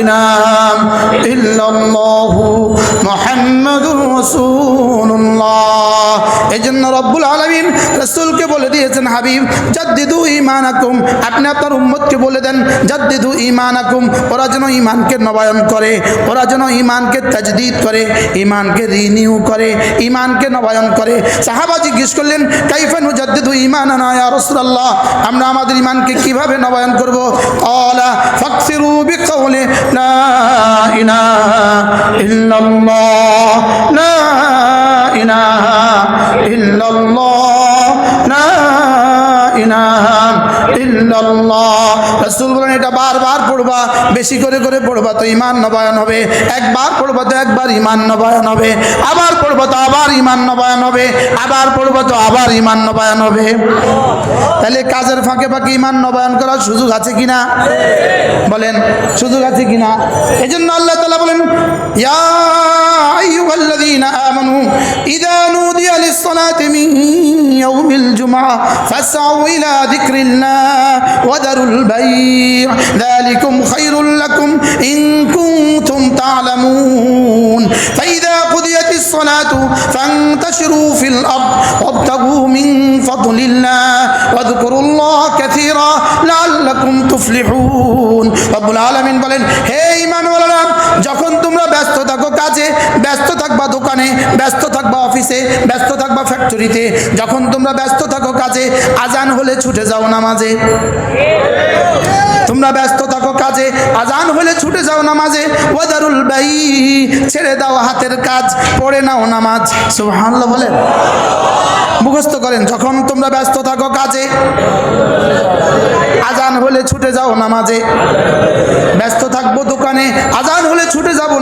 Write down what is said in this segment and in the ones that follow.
ইলাম ইল্লাল্লাহু মুহাম্মাদুর রাসূলুল্লাহ। এজন্য রব্বুল আলামিন রাসূলকে বলে দিয়েছেন হাবিব জাদ্দিদু ইমানাকুম আপনি আপনার উম্মতকে বলে দেন, জাদ্দিদু ইমানাকুম ওরা যেন ইমানকে নবায়ন করে, ওরা যেন ইমানকে তাজদিদ করে ইমানকে রিনিউ করে ইমানকে নবায়ন করে। সাহাবা জিজ্ঞেস করলেন কাইফানু জাদ্দিদু ইমানানা ইয়া রাসূলুল্লাহ? আমরা আমাদের ইমানকে কীভাবে নবায়ন করব? ক্বালা, ফাকসিরু বিকাউলি লা ইলাহা ইল্লাল্লাহ, লা ইলাহা ইল্লাল্লাহ, লা ইলাহা আবার পড়বা তো আবার ইমান নবায়ন হবে। আবার পড়বা তো আবার ইমান নবায়ন হবে। তাহলে কাজের ফাঁকে ফাঁকে ইমান নবায়ন করার সুযোগ আছে কিনা? বলেন, সুযোগ আছে কিনা? এই জন্য আল্লাহ তালা বলেন, ইয়া الذين آمنوا إذا نودي للصلاة من يوم الجمعة فاسعوا إلى ذكر الله وذروا البيع ذلكم خير لكم إن كنتم تعلمون فإذا قضيت الصلاة فانتشروا في الأرض وابتغوا من فضل الله واذكروا الله كثيرا لعلكم تفلحون رب العالمين বলেন হে ইমানওয়ালারা যখন তোমরা ব্যস্ত থাকো কাজে ব্যস্ত থাকবা দোকানে, ব্যস্ত থাকবা অফিসে, ব্যস্ত থাকবা ফ্যাক্টরিতে যখন তোমরা ব্যস্ত থাকো কাজে, আজান হলে ছুটে যাও নামাজে। তোমরা ব্যস্ত থাকো কাজে, আজান হলে ছুটে যাও নামাজে। ওয়াদারুল বাই ছেড়ে দাও হাতের কাজ, পড়ে নাও নামাজ। সুবহানাল্লাহ বলেন। মুখস্থ করেন, যখন তোমরা ব্যস্ত থাকো কাজে, আজান হলে ছুটে যাও নামাজে। ব্যস্ত থাকব দোকানে, আজান হলে ছুটে যাব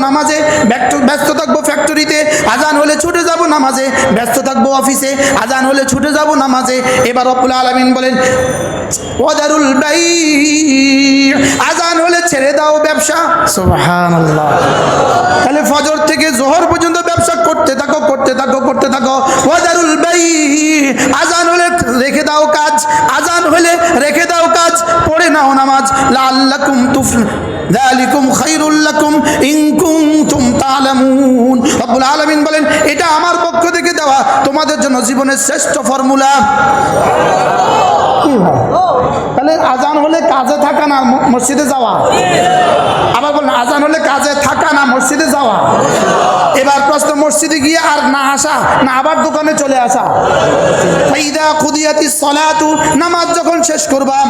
ব্যস্ত থাকব ফ্যাক্টরিতে আজান হলে ছুটে যাব নামাজে। ব্যস্ত থাকব অফিসে আজান হলে ছুটে যাব নামাজে। এবার অপুল আলামিন বলেন ওয়াদারুল বাই আজান হলে ছেড়ে দাও ব্যবসা। তাহলে ফজর থেকে জোহর পর্যন্ত ব্যবসা করতে থাকো করতে থাকো করতে থাকো। ওয়াদারুল বাই আজান হলে রেখে দাও কাজ। আজান হলে রেখে দাও কাজ, পড়ে নাও নামাজ। লাল্লাকুম তুফল যালিকুম জন্য জীবনের শ্রেষ্ঠ ফর্মুলা। তাহলে আজান হলে কাজে থাকা না মসজিদে যাওয়া? আবার বলেন আজান হলে কাজে থাকা না মসজিদে যাওয়া? এবার প্রশ্ন, মসজিদে গিয়ে আর না আসা, না আবার দোকানে চলে আসা? ফাইদা খুদিয়াতি সলাতু, নামাজ যখন শেষ করবাম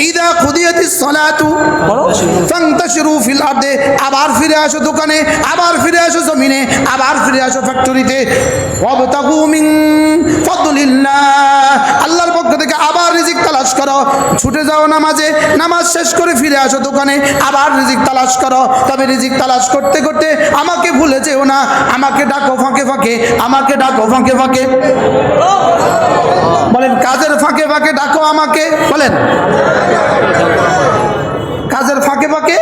ফাইদা খুদিয়াতি সলাতু। ফান্তাশিরু ফিল আরদে আবার ফিরে আসো দোকানে আবার ফিরে আসো জমিনে আবার ফিরে আসো ফ্যাক্টরিতে। ওয়াবতাগু মিন ফাদলিল্লাহ। আল্লাহর পক্ষ থেকে আবার রিজিক তালাশ করো। ছুটে যাও নামাজে নামাজ শেষ করে ফিরে আসো দোকানে আবার রিজিক তালাশ করো। তবে রিজিক তালাশ করতে করতে আমাকে ভুলে যেও না আমাকে ডাকো ফাঁকে ফাঁকে আমাকে ডাকো ফাঁকে ফাঁকে। বলেন কাজের ফাঁকে ফাঁকে ডাকো আমাকে বলেন। কাজের ফাঁকে ফাঁকে?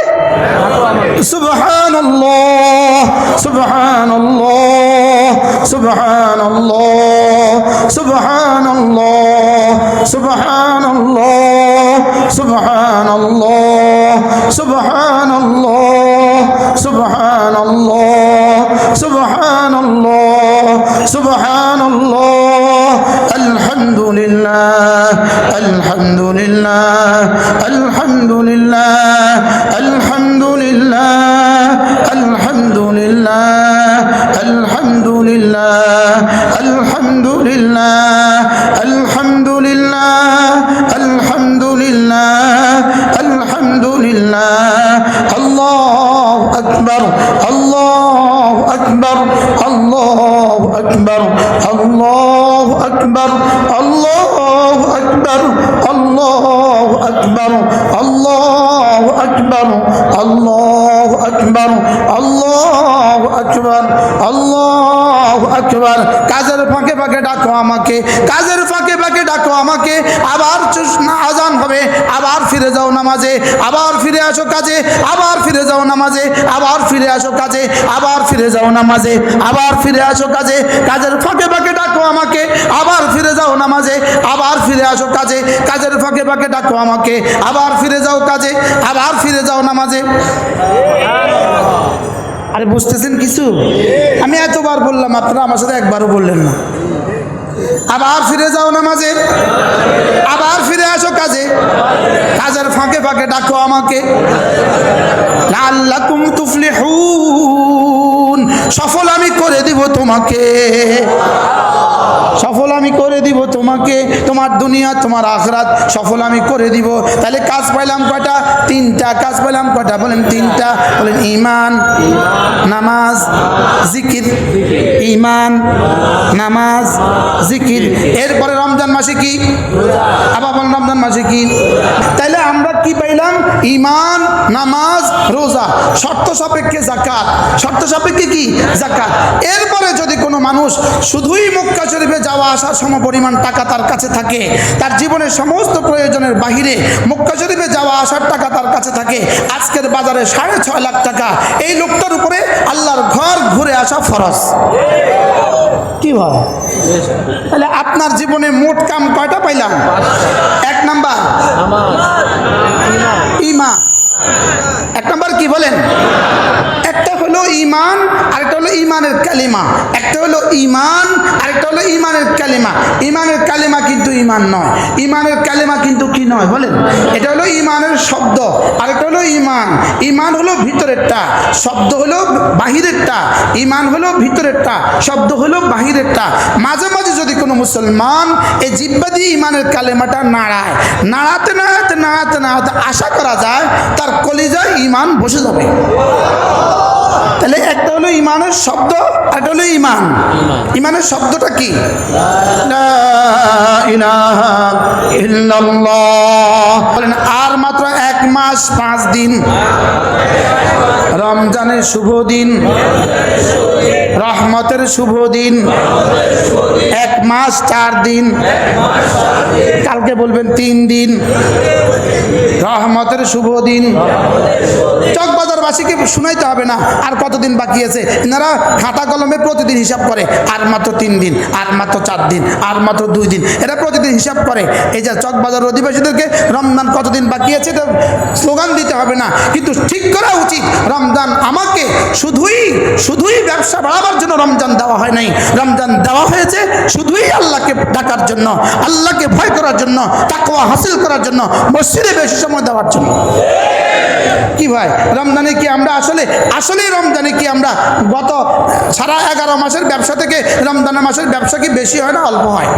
সুবহানাল্লাহ সুবহানাল্লাহ সুবহানাল্লাহ সুবহানাল্লাহ সুবহানাল্লাহ সুবহানাল্লাহ সুবহানাল্লাহ সুবহানাল্লাহ সুবহানাল্লাহ সুবহানাল্লাহ। আলহামদুলিল্লাহ আলহামদুলিল্লাহ। আল্লাহু আকবার আল্লাহু আকবার আল্লাহু আকবার আল্লাহু আকবার আল্লাহু আকবার আল্লাহু আকবার আল্লাহু আকবার আল্লাহু আকবার। কাজের ফাঁকে ফাঁকে ডাকো আমাকে, কাজের ফাঁকে ফাঁকে ডাকো আমাকে, আবার চুস- না আজান হবে আবার ফিরে যাও নামাজে আবার ফিরে আসো কাজে আবার ফিরে যাও নামাজে আবার ফিরে আসো কাজে আবার ফিরে যাও নামাজে আবার ফিরে আসো কাজে কাজের ফাঁকে ফাঁকে ডাকো আমাকে আবার ফিরে যাও নামাজে আবার ফিরে আসো কাজে কাজের ফাঁকে ফাঁকে ডাকো আমাকে আবার ফিরে যাও কাজে আবার ফিরে যাও নামাজে আরে বুঝতেছেন কিছু আমি এতবার বললাম আপনারা আমার সাথে একবারও বললেন না আবার ফিরে যাও নামাজে আবার ফিরে আসো কাজে। কাজের ফাঁকে ফাঁকে ডাকো আমাকে। লাল্লাকুম তুফলে সফল আমি করে দিব তোমাকে। সফল আমি করে দিব তোমাকে, তোমার দুনিয়া, তোমার আখরাত সফল আমি করে দিব। তাহলে কাজ পাইলাম কটা তিনটা কাজ পাইলাম কটা বলেন তিনটা। বলেন ইমান নামাজ, জিকির। ইমান নামাজ, জিকির। এরপরে রমজান মাসে কি? আবার বলেন রমজান মাসে কি? তাইলে আমরা কি পাইলাম ইমান নামাজ, রোজা। শর্ত সাপেক্ষে জাকাত শর্ত সাপেক্ষে কি? জাকাত এরপরে যদি কোনো মানুষ শুধুই মক্কা শরীফে যাওয়া আসার সম পরিমাণ টাকা তার কাছে থাকে, তার জীবনের সমস্ত প্রয়োজনের বাহিরে মক্কা শরীফে যাওয়া আসার টাকা তার কাছে থাকে, আজকের বাজারে সাড়ে ছয় লাখ টাকা। এই লোকটার উপরে আল্লাহর ঘর ঘুরে আসা ফরজ। কি হয় তাহলে আপনার জীবনে মোট কাম কয়টা পাইলাম? এক নাম্বার। ইমা। এক নম্বর কি বলেন? ইমান, আরেকটা হলো ইমানের কালিমা। একটা হলো ইমান, আরেকটা হলো ইমানের কালিমা। ইমানের কালিমা কিন্তু ইমান নয়। ইমানের কালিমা কিন্তু কি নয় বলেন? এটা হলো ইমানের শব্দ, আরেকটা হলো ইমান। ইমান হলো ভিতরেরটা, শব্দ হলো বাহিরেরটা। ইমান হলো ভিতরেরটা, শব্দ হলো বাহিরেরটা। মাঝে মাঝে যদি কোনো মুসলমান এই জিব্বা দিয়ে ইমানের কালেমাটা নাড়ায়, নাড়াতে নাড়াতে নাড়াতে নাড়াতে আশা করা যায় তার কলিজায় ইমান বসে যাবে। তাহলে একটা হলো ইমানের শব্দ একটা হলো ইমান। ইমানের শব্দটা কি। বলেন আর মাত্র এক মাস পাঁচ দিন। রমজানের শুভ দিন। রহমতের শুভ দিন। এক মাস চার দিন। কালকে বলবেন তিন দিন। রহমতের শুভ দিন। চকবাজারবাসীকে শুনাইতে হবে না, আর কতদিন বাকি আছে? এনারা খাতা কলমে প্রতিদিন হিসাব করে, আর মাত্র তিন দিন, আর মাত্র চার দিন, আর মাত্র দুই দিন। এরা প্রতিদিন হিসাব করে। এই যে চকবাজার অধিবাসীদেরকে রমজান কতদিন বাকি আছে তো স্লোগান দিতে হবে না। কিন্তু ঠিক করা উচিত, রমজান আমাকে শুধুই শুধুই ব্যবসা বাড়াবার জন্য রমজান দেওয়া হয় নাই। রমজান দেওয়া হয়েছে শুধুই আল্লাহকে ডাকার জন্য, আল্লাহকে ভয় করার জন্য, তাকওয়া হাসিল করার জন্য, মসজিদে বেশি সময় দেওয়ার জন্য। কি ভাই, রমজানে কি আমরা আসলে আসলে রমজানে কি আমরা গত সারা এগারো মাসের ব্যবসা থেকে রমজানের মাসের ব্যবসা কি বেশি হয় না অল্প হয়?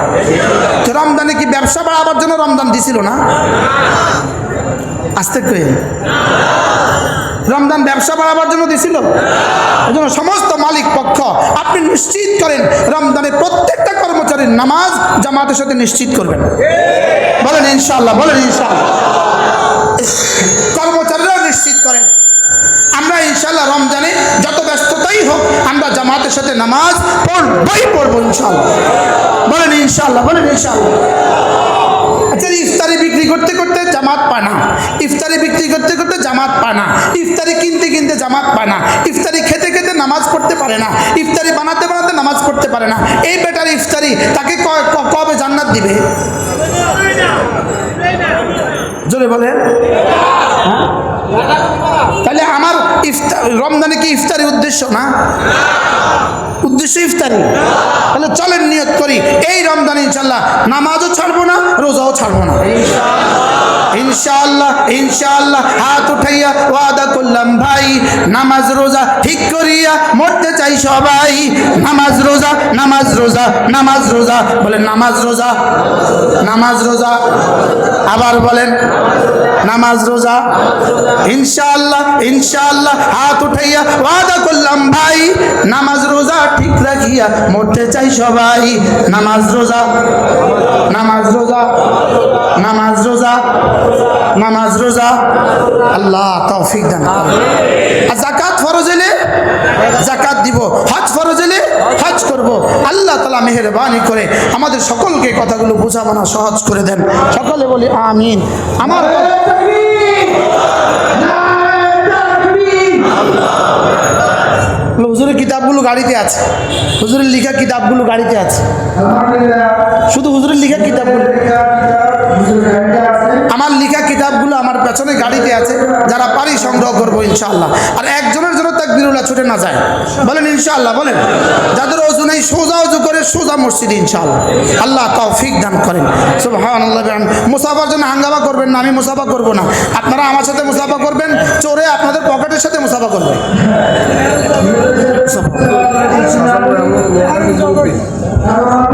তো রমজানে কি ব্যবসা বাড়াবার জন্য রমজান দিছিল না? আসতে কয়ে রমজান ব্যবসা বাড়াবার জন্য দিছিল? এই জন্য সমস্ত মালিক পক্ষ, আপনি নিশ্চিত করেন, রমজানের প্রত্যেকটা কর্মচারীর নামাজ জামাতের সাথে নিশ্চিত করবেন। বলেন ইনশাল্লাহ বলেন ইনশাল্লাহ কর্মচারীরাও নিশ্চিত করেন। আমরা ইনশাল্লাহ রমজানে যত ব্যস্ততাই হোক, আমরা জামাতের সাথে নামাজ পড়বই পড়ব ইনশাল্লাহ বলেন ইনশাল্লাহ বলেন ইনশাল্লাহ আচ্ছা ইফতারি বিক্রি করতে করতে জামাত পায় না। ইফতারি বিক্রি করতে করতে জামাত পায় না। ইফতারি কিনতে কিনতে জামাত পায় না। ইফতারি খেতে খেতে নামাজ পড়তে পারে না। ইফতারি বানাতে বানাতে নামাজ পড়তে পারে না। এই বেটার ইফতারি তাকে কবে জান্নাত দিবে? জোরে বলেন। হ্যাঁ? তাহলে আমার ইফতার রমজানে কি ইফতারি উদ্দেশ্য না? উদ্দেশ্য ইফতারি। তাহলে চলেন নিয়ত করি, এই রমজান ইনশাল্লাহ নামাজও ছাড়বো না, রোজাও ছাড়বো না। ইনশাআল্লাহ ইনশাআল্লাহ, হাত উঠাইয়া ওয়াদা করলাম, ভাই, নামাজ রোজা ঠিক করিয়া মরতে চাই সবাই। নামাজ রোজা নামাজ রোজা নামাজ রোজা, বলেন নামাজ রোজা নামাজ রোজা। আবার বলেন নামাজ রোজা, ইনশাআল্লাহ ইনশাআল্লাহ, হাত উঠাইয়া ওয়াদা করলাম, ভাই, নামাজ রোজা ঠিক রাখিয়া মরতে চাই সবাই। নামাজ রোজা নামাজ রোজা। নামাজ রোজা নামাজ রোজা। আল্লাহ তৌফিক দান আর জাকাত ফরজ এলে জাকাত দিব, হজ ফরজ এলে হজ করব। আল্লাহ তালা মেহরবানি করে আমাদের সকলকে কথাগুলো বোঝাবানা সহজ করে দেন। সকলে বলি, আমিন। আমার হুজুরের কিতাবগুলো গাড়িতে আছে। হুজুরের লিখা কিতাবগুলো গাড়িতে আছে। শুধু হুজুরের লিখা কিতাবগুলো। আমার লিখা কিতাবগুলো আমার পেছনে গাড়িতে আছে, যারা পারি সংগ্রহ করব ইনশাল্লাহ আর একজনের ছুটে না যায়। বলেন, ইনশাআল্লাহ, বলেন। যাদের অজু নেই, সোজা অজু করে সোজা মসজিদ ইনশাল্লাহ আল্লাহ তৌফিক দান করেন। আল্লাহ মুসাফার জন্য হাঙ্গামা করবেন না, আমি মুসাফা করব না। আপনারা আমার সাথে মুসাফা করবেন চোরে আপনাদের পকেটের সাথে মুসাফা করবে মাঝে